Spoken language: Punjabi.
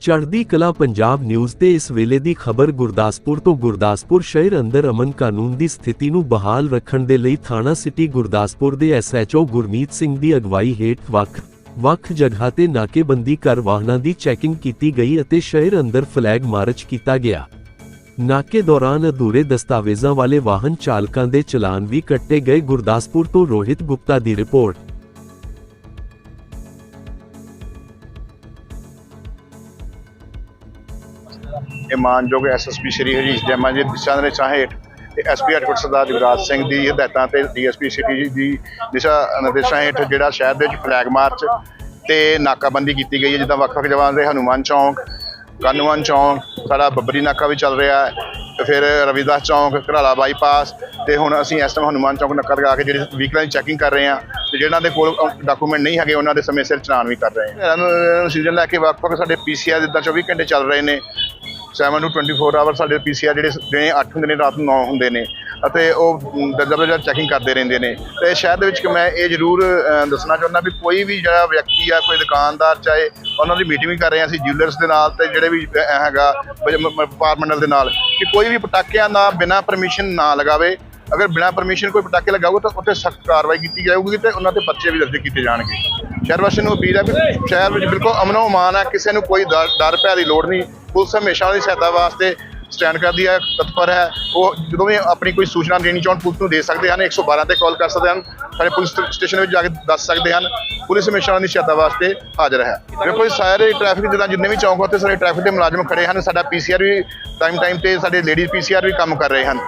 ਚੜ੍ਹਦੀ ਕਲਾ ਪੰਜਾਬ ਨਿਊਜ਼ ਤੇ ਇਸ ਵੇਲੇ ਦੀ ਖਬਰ ਗੁਰਦਾਸਪੁਰ ਤੋਂ ਗੁਰਦਾਸਪੁਰ ਸ਼ਹਿਰ ਅੰਦਰ ਅਮਨ ਕਾਨੂੰਨ ਦੀ ਸਥਿਤੀ ਨੂੰ ਬਹਾਲ ਰੱਖਣ ਦੇ ਲਈ ਥਾਣਾ ਸਿਟੀ ਗੁਰਦਾਸਪੁਰ ਦੇ ਐਸਐਚਓ ਗੁਰਮੀਤ ਸਿੰਘ ਦੀ ਅਗਵਾਈ ਹੇਠ ਵੱਖ ਵੱਖ ਜਗ੍ਹਾ ਤੇ ਨਾਕੇਬੰਦੀ ਕਰ ਵਾਹਨਾਂ ਦੀ ਚੈਕਿੰਗ ਕੀਤੀ ਗਈ ਅਤੇ ਸ਼ਹਿਰ ਅੰਦਰ ਫਲੈਗ ਮਾਰਚ ਕੀਤਾ ਗਿਆ। ਨਾਕੇ ਦੌਰਾਨ ਅਧੂਰੇ ਦਸਤਾਵੇਜ਼ਾਂ ਵਾਲੇ ਵਾਹਨ ਚਾਲਕਾਂ ਦੇ ਚਲਾਨ ਵੀ ਕੱਟੇ ਗਏ। ਗੁਰਦਾਸਪੁਰ ਤੋਂ ਰੋਹਿਤ ਗੁਪਤਾ ਦੀ ਰਿਪੋਰਟ। ਇਹ ਮਾਨਯੋਗ ਐਸਐਸਪੀ ਸ਼੍ਰੀ ਹਰੀਸ਼ ਜੈਮਾ ਜੀ ਦਿਸ਼ਾ ਨਿਰਦੇਸ਼ਾਂ ਹੇਠ ਤੇ ਐਸਪੀ ਐਡਵੋਕੇਟ ਸਰਦਾਰ ਜਗਰਾਜ ਸਿੰਘ ਦੀ ਹਦਾਇਤਾਂ ਤੇ ਡੀਐਸਪੀ ਸਿਟੀ ਦੀ ਦਿਸ਼ਾ ਨਿਰਦੇਸ਼ਾਂ ਹੇਠ ਜਿਹੜਾ ਸ਼ਹਿਰ ਦੇ ਵਿੱਚ ਫਲੈਗ ਮਾਰਚ ਤੇ ਨਾਕਾਬੰਦੀ ਕੀਤੀ ਗਈ ਹੈ, ਜਿੱਦਾਂ ਵੱਖ-ਵੱਖ ਜਗ੍ਹਾਵਾਂ ਦੇ ਹਨੂਮਾਨ ਚੌਂਕ, ਕਾਨੂੰਨ ਚੌਂਕ, ਸਾਡਾ ਬੱਬਰੀ ਨਾਕਾ ਵੀ ਚੱਲ ਰਿਹਾ ਹੈ ਫਿਰ ਰਵਿਦਾਸ ਚੌਂਕ, ਘਰਾਲਾ ਬਾਈਪਾਸ ਤੇ ਹੁਣ ਅਸੀਂ ਇਸ ਟਾਈਮ ਹਨੂਮਾਨ ਚੌਂਕ ਨੱਕਾ ਲਗਾ ਕੇ ਜਿਹੜੀ ਵਹੀਕਲਾਂ ਦੀ ਚੈਕਿੰਗ ਕਰ ਰਹੇ ਹਾਂ ਤੇ ਜਿਹਨਾਂ ਦੇ ਕੋਲ ਡਾਕੂਮੈਂਟ ਨਹੀਂ ਹੈਗੇ, ਉਹਨਾਂ ਦੇ ਸਮੇਂ ਸਿਰ ਚਲਾਨ ਵੀ ਕਰ ਰਹੇ ਹਾਂ। ਇਹਨਾਂ ਨੂੰ ਸੀਜ਼ਨ ਲੈ ਕੇ ਵੱਖ-ਵੱਖ ਸਾਡੇ ਪੀਸੀਆਰ ਜਿੱਦਾਂ 24 ਘੰਟੇ ਚੱਲ ਰਹੇ ਨੇ 7 ਟੂ 24 ਆਵਰ ਸਾਡੇ ਪੀਸੀਆਰ ਜਿਹੜੇ ਦਿਨੇ 8 ਹੁੰਦੇ ਨੇ ਰਾਤ ਨੂੰ 9 ਹੁੰਦੇ ਨੇ ਅਤੇ ਉਹ ਦਰਜਾ ਚੈਕਿੰਗ ਕਰਦੇ ਰਹਿੰਦੇ ਨੇ। ਤੇ ਸ਼ਹਿਰ ਦੇ ਵਿੱਚ ਮੈਂ ਇਹ ਜ਼ਰੂਰ ਦੱਸਣਾ ਚਾਹੁੰਦਾ ਵੀ ਕੋਈ ਵੀ ਜਿਹੜਾ ਵਿਅਕਤੀ ਆ ਕੋਈ ਦੁਕਾਨਦਾਰ ਚਾਹੇ ਉਹਨਾਂ ਦੀ ਮੀਟਿੰਗ ਵੀ ਕਰ ਰਹੇ ਹਾਂ ਅਸੀਂ ਜਿਊਲਰਸ ਦੇ ਨਾਲ ਤੇ ਜਿਹੜੇ ਵੀ ਅ, ਹੈਗਾ ਡਿਪਾਰਟਮੈਂਟਲ ਦੇ ਨਾਲ ਕਿ ਕੋਈ ਵੀ ਪਟਾਕਿਆਂ ਦਾ ਬਿਨਾਂ ਪਰਮਿਸ਼ਨ ਨਾ ਲਗਾਵੇ। ਅਗਰ ਬਿਨਾਂ ਪਰਮਿਸ਼ਨ ਕੋਈ ਪਟਾਕੇ ਲਗਾਊਗਾ ਤਾਂ ਉੱਤੇ ਸਖਤ ਕਾਰਵਾਈ ਕੀਤੀ ਜਾਊਗੀ ਤੇ ਉਹਨਾਂ ਤੇ ਪਰਚੇ ਵੀ ਦਰਜ ਕੀਤੇ ਜਾਣਗੇ। ਸ਼ਹਿਰ ਵਾਸੀਆਂ ਨੂੰ ਅਪੀਲ ਹੈ ਕਿ ਸ਼ਹਿਰ ਵਿੱਚ ਬਿਲਕੁਲ ਅਮਨੋ ਅਮਾਨ ਹੈ, ਕਿਸੇ ਨੂੰ ਕੋਈ ਡਰ ਡਰ ਭੈ ਦੀ ਲੋੜ ਨਹੀਂ। ਪੁਲਿਸ ਹਮੇਸ਼ਾ ਉਹਦੀ ਸਹਾਇਤਾ ਵਾਸਤੇ ਸਟੈਂਡ ਕਰਦੀ ਹੈ, ਤਤਪਰ ਹੈ। ਉਹ ਜਦੋਂ ਵੀ ਆਪਣੀ ਕੋਈ ਸੂਚਨਾ ਦੇਣੀ ਚਾਹਣ, ਪੁਲਿਸ ਨੂੰ ਦੇ ਸਕਦੇ ਹਨ 112 ਤੇ ਕਾਲ ਕਰ ਸਕਦੇ ਹਨ। ਸਾਡੇ ਪੁਲਿਸ ਸਟੇਸ਼ਨ ਵਿੱਚ ਜਾ ਕੇ ਦੱਸ ਸਕਦੇ ਹਨ। ਪੁਲਿਸ ਹਮੇਸ਼ਾ ਉਹਨਾਂ ਦੀ ਸਹਾਇਤਾ ਵਾਸਤੇ ਹਾਜ਼ਰ ਹੈ। ਦੇਖੋ ਜੀ ਸਾਰੇ ਟ੍ਰੈਫਿਕ ਜਿੱਦਾਂ ਜਿੰਨੇ ਵੀ ਚੌਂਕ ਉੱਤੇ ਸਾਰੇ ਟ੍ਰੈਫਿਕ ਦੇ ਮੁਲਾਜ਼ਮ ਖੜੇ ਹਨ। ਸਾਡਾ ਪੀਸੀਆਰ ਵੀ ਟਾਈਮ ਟਾਈਮ ਤੇ ਸਾਡੇ ਲੇਡੀਜ਼ ਪੀਸੀਆਰ ਵੀ ਕੰਮ ਕਰ ਰਹੇ ਹਨ।